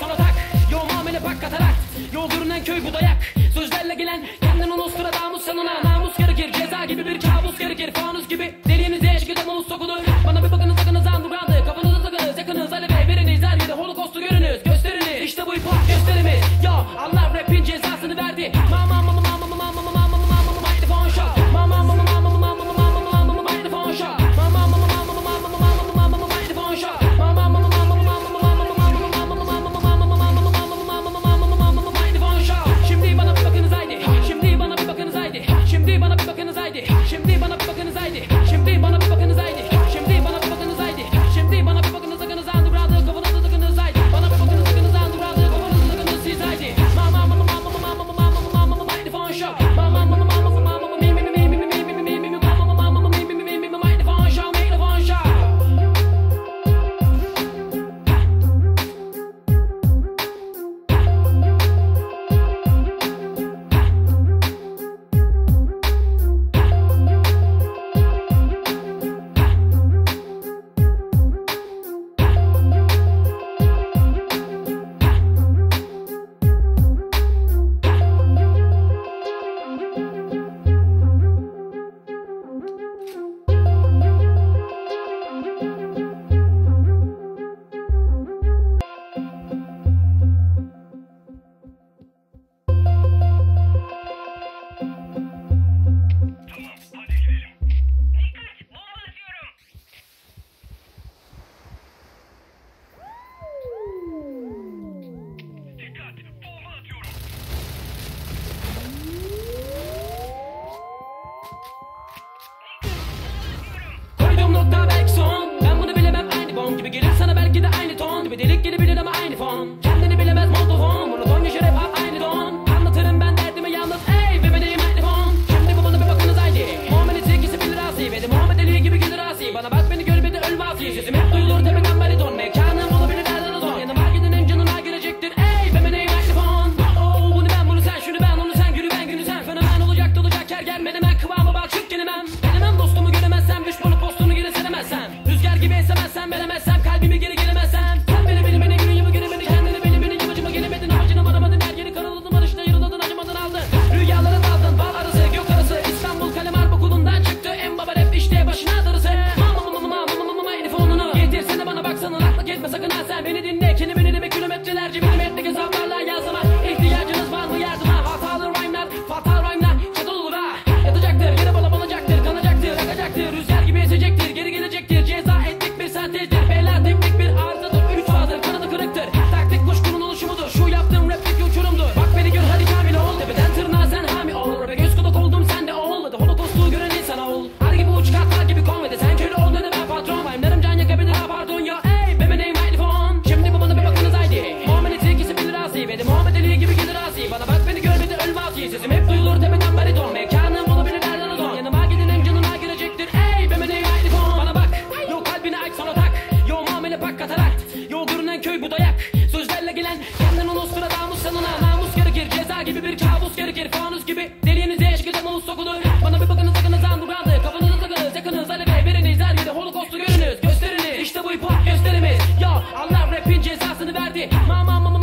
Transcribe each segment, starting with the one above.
sana tak Yoğun muamele bak katarak. Yol görünen köy bu dayak. Sözlerle gelen kendin o Nostradamus sanına Namus gerekir ceza gibi bir kabus gerekir Baksana uzakta gezme sakın ha sen. Beni dinle Kendimi ne demek görmedi Muhammed Ali gibi gelir asi. Bana bak beni görmedi ölme aki Sesim hep duyulur tepeden bariton. Mekanım olabilir her an uzun Yanıma gidinin canına girecektir Ey be meneği aynı fon Bana bak yo kalbini aç sana tak Yo muamele pak katarakt Yo görünen köy bu dayak. Sözlerle gelen kendin onu Nostradamus sanına Namus gerekir ceza gibi bir kabus gerekir. Fanus gibi deliğinize eşlik edem onu sokulur. Bana bir bakınız sakınız andurgandı Kafanızı takınız yakınız alevi Biriniz her yerde holokostu görünüz. Gösteriniz işte bu ipa gösterimiz. Yo Allah rapin cezasını verdi. Mama mama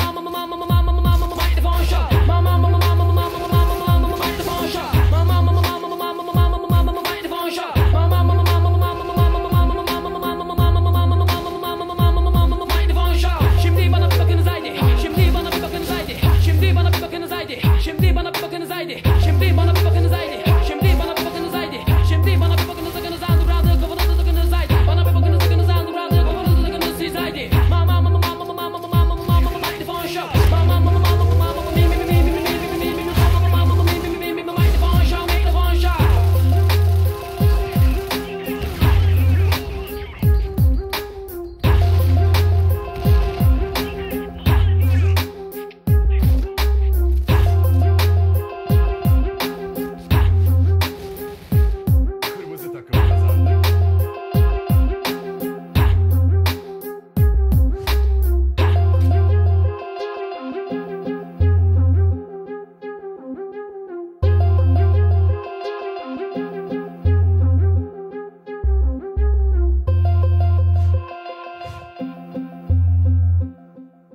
haydi Şimdi bana bir bakınız haydi.